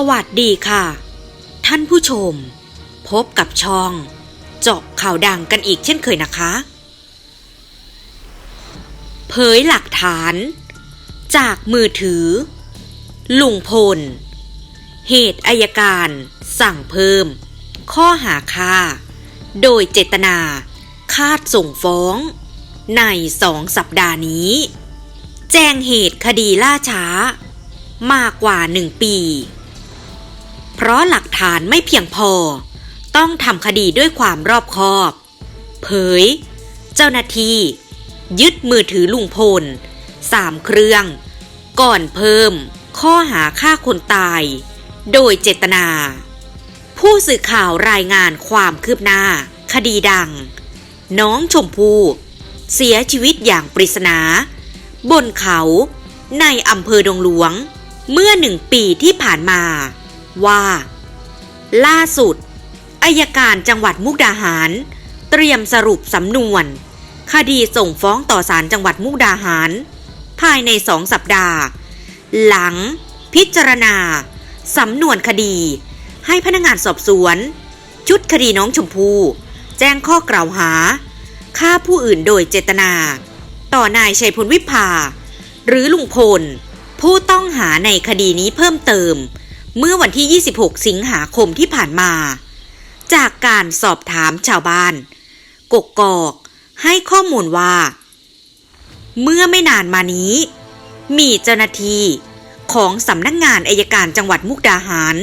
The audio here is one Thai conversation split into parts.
สวัสดีค่ะ ท่านผู้ชม พบกับช่อง เจาะข่าวดังกันอีกเช่นเคยนะคะ เผยหลักฐาน จากมือถือ ลุงพล เหตุอายการ สั่งเพิ่ม ข้อหาค่า โดยเจตนาคาดส่งฟ้อง ในสองสัปดาห์นี้ แจ้งเหตุคดีล่าช้ามากกว่าหนึ่งปี เพราะหลักฐานไม่เพียงพอ ต้องทำคดีด้วยความรอบคอบ เผย เจ้าหน้าที่ ยึดมือถือลุงพลสามเครื่อง ก่อนเพิ่ม ข้อหาฆ่าคนตาย โดยเจตนา ผู้สื่อข่าวรายงานความคืบหน้า คดีดัง น้องชมพู่เสียชีวิตอย่างปริศนา บนเขาในอำเภอดงหลวง เมื่อหนึ่งปีที่ผ่านมา ว่า ล่าสุดอายการจังหวัดมุกดาหาร เตรียมสรุปสำนวน คดีส่งฟ้องต่อศาลจังหวัดมุกดาหาร ภายในสองสัปดาห์ หลังพิจารณาสำนวนคดี ให้พนักงานสอบสวน ชุดคดีน้องชมพู่แจ้งข้อกล่าวหาฆ่าผู้อื่นโดยเจตนา ต่อนายชัยพลวิภา หรือลุงพล ผู้ต้องหาในคดีนี้เพิ่มเติม เมื่อวันที่ 26 สิงหาคมที่ผ่านมา จากการสอบถามชาวบ้าน กกกอกให้ข้อมูลว่า เมื่อไม่นานมานี้ มีเจ้าหน้าที่ของสำนักงงานอายการจังหวัดมุกดาหาร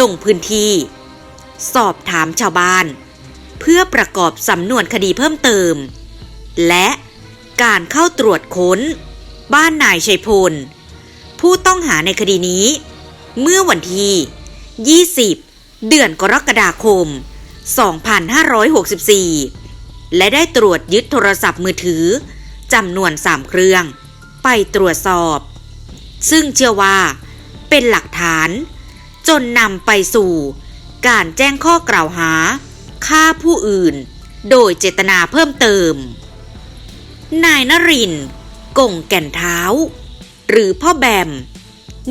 ลงพื้นที่ สอบถามชาวบ้าน เพื่อประกอบสำนวนคดีเพิ่มเติม และการเข้าตรวจค้น บ้านนายชัยพล ผู้ต้องหาในคดีนี้ เมื่อวันที่ 20 เดือนกรกฎาคม 2564 และได้ตรวจยึดโทรศัพท์มือถือจำนวน 3 เครื่อง ไปตรวจสอบ ซึ่งเชื่อว่า เป็นหลักฐาน จนนำไปสู่ การแจ้งข้อกล่าวหาฆ่าผู้อื่น โดยเจตนาเพิ่มเติม นายนรินทร์กงแก่นเท้า หรือพ่อแบม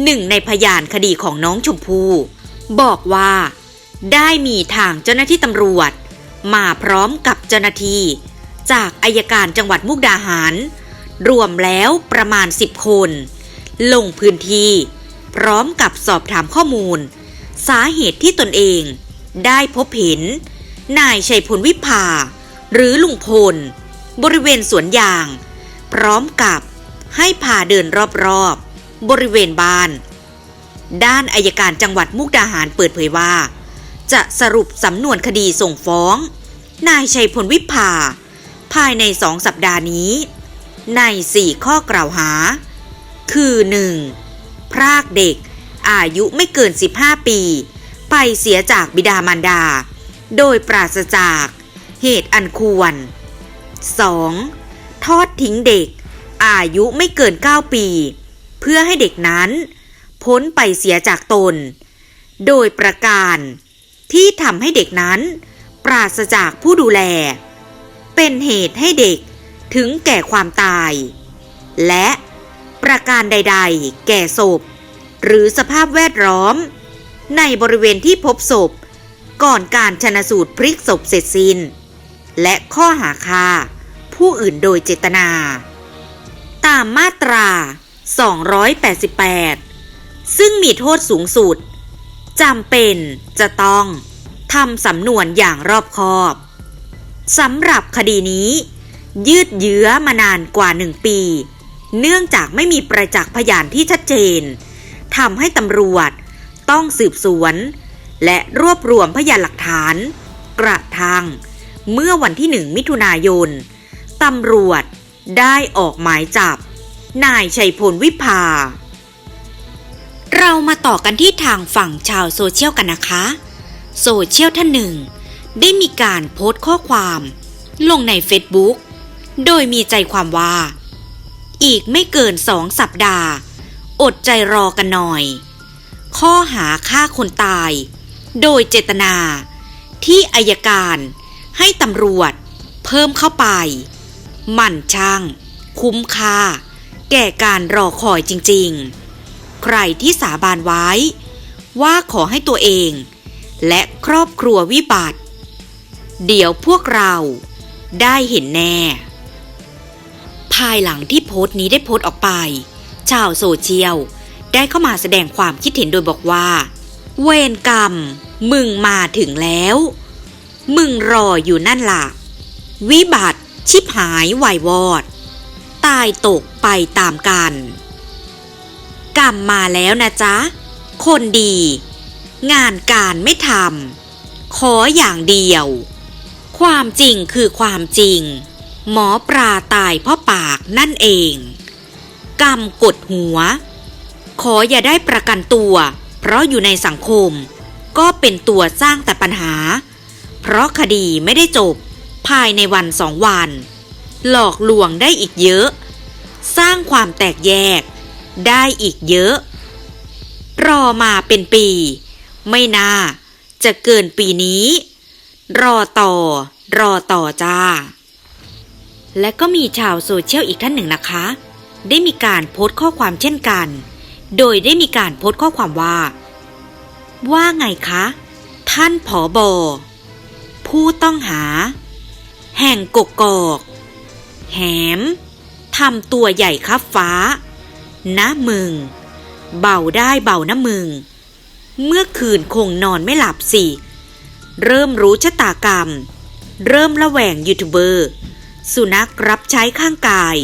หนึ่งในพยานคดีของน้องชมพู่บอกว่า ได้มีทางเจ้าหน้าที่ตำรวจ มาพร้อมกับเจ้าหน้าที่ จากอายการจังหวัดมุกดาหาร รวมแล้วประมาณ 10 คน ลงพื้นที่ พร้อมกับสอบถามข้อมูล สาเหตุที่ตนเอง ได้พบเห็น นายชัยพลวิภา หรือลุงพล บริเวณสวนยาง พร้อมกับให้พาเดินรอบ บริเวณบ้าน ด้านอายการจังหวัดมุกดาหารเปิดเผยว่า จะสรุปสำนวนคดีส่งฟ้อง นายชัยพลวิภา ภายในสองสัปดาห์นี้ ในสี่ข้อกล่าวหา คือ 1. พรากเด็ก อายุไม่เกิน 15 ปี ไปเสียจากบิดามารดา โดยปราศจากเหตุอันควร 2. ทอดทิ้งเด็ก อายุไม่เกิน 9 ปี เพื่อให้เด็กนั้น พ้นไปเสียจากตน โดยประการที่ทำให้เด็กนั้น ปราศจากผู้ดูแล เป็นเหตุให้เด็กถึงแก่ความตาย และประการใดๆ แก่ศพ หรือสภาพแวดล้อม ในบริเวณที่พบศพ ก่อนการชนะสูตรพลิกศพเสร็จสิ้น และข้อหาฆ่าผู้อื่นโดยเจตนา ตามมาตรา 288 ซึ่งมีโทษสูงสุดจำเป็นจะต้องทำสำนวนอย่างรอบคอบสำหรับคดีนี้ ยืดเยื้อมานานกว่าหนึ่งปี เนื่องจากไม่มีประจักษ์พยานที่ชัดเจนทำให้ตำรวจต้องสืบสวน และรวบรวมพยานหลักฐาน กระทั่งเมื่อวันที่หนึ่งมิถุนายนตำรวจได้ออกหมายจับ นายชัยพลวิภา เรามาต่อกันที่ทางฝั่งชาวโซเชียลกันนะคะ โซเชียลท่านหนึ่ง ได้มีการโพสต์ข้อความ ลงใน Facebook โดยมีใจความว่า อีกไม่เกินสองสัปดาห์ อดใจรอกันหน่อย ข้อหาฆ่าคนตาย โดยเจตนา ที่อายการให้ตำรวจ เพิ่มเข้าไปหมั่นช่าง คุ้มค่า แก่การรอคอยจริงๆ ใครที่สาบานไว้ ว่าขอให้ตัวเอง และครอบครัววิบัติ เดี๋ยวพวกเราได้เห็นแน่ ภายหลังที่โพสต์นี้ได้โพสต์ออกไป ชาวโซเชียลได้เข้ามาแสดงความคิดเห็นโดยบอกว่า เวรกรรม มึงมาถึงแล้ว มึงรออยู่นั่นล่ะ วิบัติชิบหาย วายวอด ตายตกไปตามกัน กรรมมาแล้วนะจ๊ะ คนดี งานการไม่ทำขออย่างเดียว ความจริงคือความจริง หมอปลาตายเพราะปากนั่นเอง กรรมกดหัว ขออย่าได้ประกันตัว เพราะอยู่ในสังคม ก็เป็นตัวสร้างแต่ปัญหา เพราะคดีไม่ได้จบภายในวันสองวัน หลอกลวงได้อีกเยอะ สร้างความแตกแยก ได้อีกเยอะ รอมาเป็นปี ไม่น่า จะเกินปีนี้ รอต่อ รอต่อจ้า และก็มีชาวโซเชียลอีกท่านหนึ่งนะคะ ได้มีการโพสต์ข้อความเช่นกัน โดยได้มีการโพสต์ข้อความว่า ว่าไงคะ ท่านผอบอผู้ต้องหา แห่งกกอก แหมทำตัวใหญ่ครับฟ้า นะมึง เบาได้เบานะมึง เมื่อคืนคงนอนไม่หลับสิ เริ่มรู้ชะตากรรม เริ่มระแวงยูทูบเบอร์ สุนัขรับใช้ข้างกาย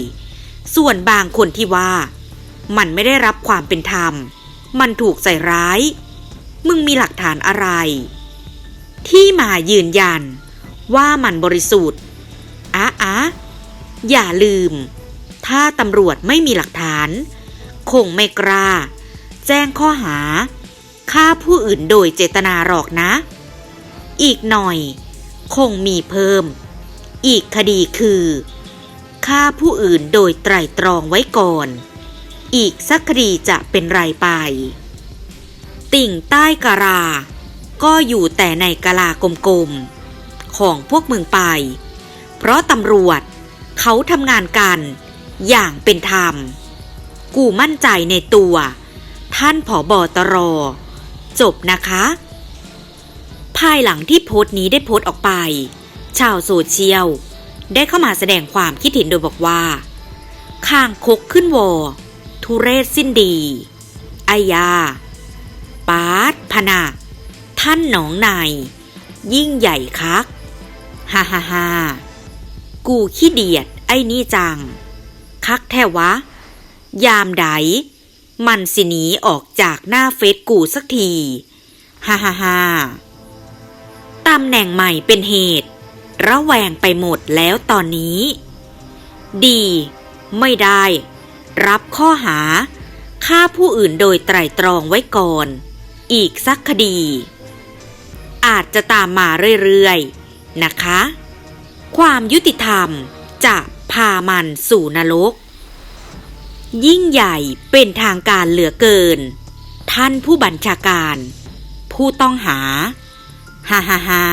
ส่วนบางคนที่ว่า มันไม่ได้รับความเป็นธรรม มันถูกใส่ร้าย มึงมีหลักฐานอะไร ที่มายืนยันว่ามันบริสุทธิ์ อย่าลืม ถ้าตำรวจไม่มีหลักฐาน คงไม่กล้า แจ้งข้อหาฆ่าผู้อื่นโดยเจตนาหรอกนะ อีกหน่อย คงมีเพิ่ม อีกคดีคือฆ่าผู้อื่นโดยไตรตรองไว้ก่อน อีกสักคดีจะเป็นไรไป ติ่งใต้กะลา ก็อยู่แต่ในกะลากลมๆ ของพวกเมึงไป เพราะตำรวจ เขาทำงานกัน อย่างเป็นธรรม กูมั่นใจในตัว ท่านผอบอตร จบนะคะ ภายหลังที่โพสต์นี้ได้โพสต์ออกไป ชาวโซเชียล ได้เข้ามาแสดงความคิดเห็นโดยบอกว่าข้างคกขึ้นวอ ทุเรศสิ้นดีอายา ปาดพนาท่านหนองนายยิ่งใหญ่คัก ฮ่าฮ่าฮ่า กูขี้เดียดไอ้นี่จัง คักแท้วะ ยามใด มันสิหนีออกจากหน้าเฟซกูสักที ฮ่าฮ่าฮ่าตำแหน่งใหม่เป็นเหตุ ระแวงไปหมดแล้วตอนนี้ ดี ไม่ได้ รับข้อหาฆ่าผู้อื่นโดยไตร่ตรองไว้ก่อน อีกสักคดี อาจจะตามมาเรื่อยๆ นะคะ ความยุติธรรมจะพามันสู่นรก ยิ่งใหญ่เป็นทางการเหลือเกิน ท่านผู้บัญชาการ ผู้ต้องหา ฮ่าฮ่าฮ่า